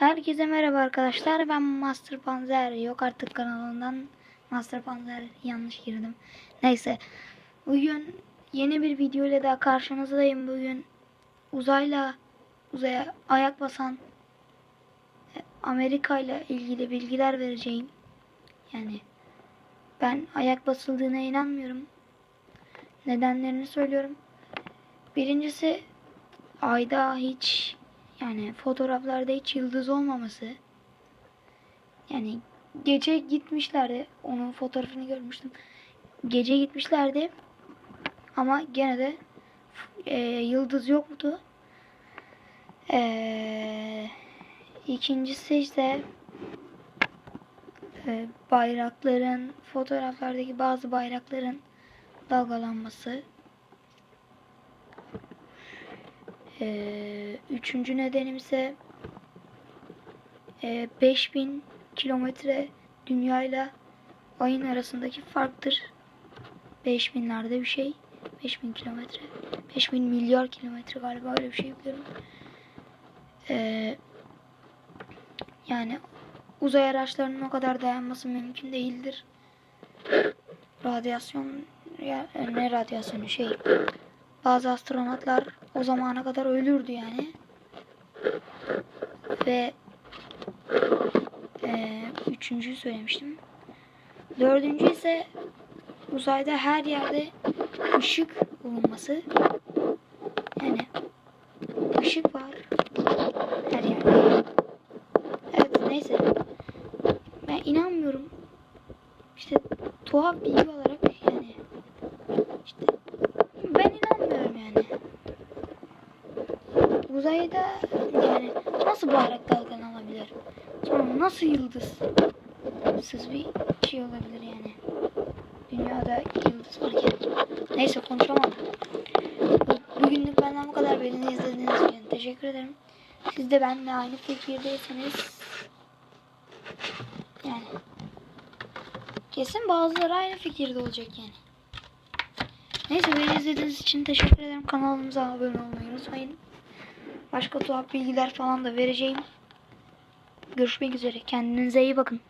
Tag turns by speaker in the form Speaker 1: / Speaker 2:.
Speaker 1: Herkese merhaba arkadaşlar. Ben Master Panzer. Yok artık kanalından Master Panzer yanlış girdim. Neyse. Bugün yeni bir video ile daha karşınızdayım. Bugün uzayla uzaya ayak basan e, Amerika ile ilgili bilgiler vereceğim. Yani ben ayak basıldığına inanmıyorum. Nedenlerini söylüyorum. Birincisi ayda hiç yani fotoğraflarda hiç yıldız olmaması. Yani gece gitmişlerdi. Onun fotoğrafını görmüştüm. Gece gitmişlerdi. Ama gene de e, yıldız yoktu. E, ikincisi ise e, bayrakların fotoğraflardaki bazı bayrakların dalgalanması. Ee, üçüncü nedenim ise e, 5000 kilometre dünyayla ayın arasındaki farktır. 5000'lerde bir şey. 5000 kilometre. 5000 milyar kilometre galiba öyle bir şey biliyorum. Ee, yani uzay araçlarının o kadar dayanması mümkün değildir. Radyasyon ya ne radyasyonu şey bazı astronotlar o zamana kadar ölürdü yani. Ve e, üçüncüyü söylemiştim. Dördüncü ise uzayda her yerde ışık bulunması. Yani ışık var her yerde. Evet neyse. Ben inanmıyorum. İşte tuhaf bilgi olarak yani işte ben inanmıyorum yani. Uzayda yani nasıl bayrak dalgalanabilir? Sonra nasıl yıldızsız bir şey olabilir yani? Dünyada yıldız varken. Neyse konuşamadım. Bu- Bugünlük benden bu kadar. Beni izlediğiniz için teşekkür ederim. Siz de benimle aynı fikirdeyseniz yani kesin bazıları aynı fikirde olacak yani. Neyse beni izlediğiniz için teşekkür ederim. Kanalımıza abone olmayı unutmayın. Başka tuhaf bilgiler falan da vereceğim. Görüşmek üzere. Kendinize iyi bakın.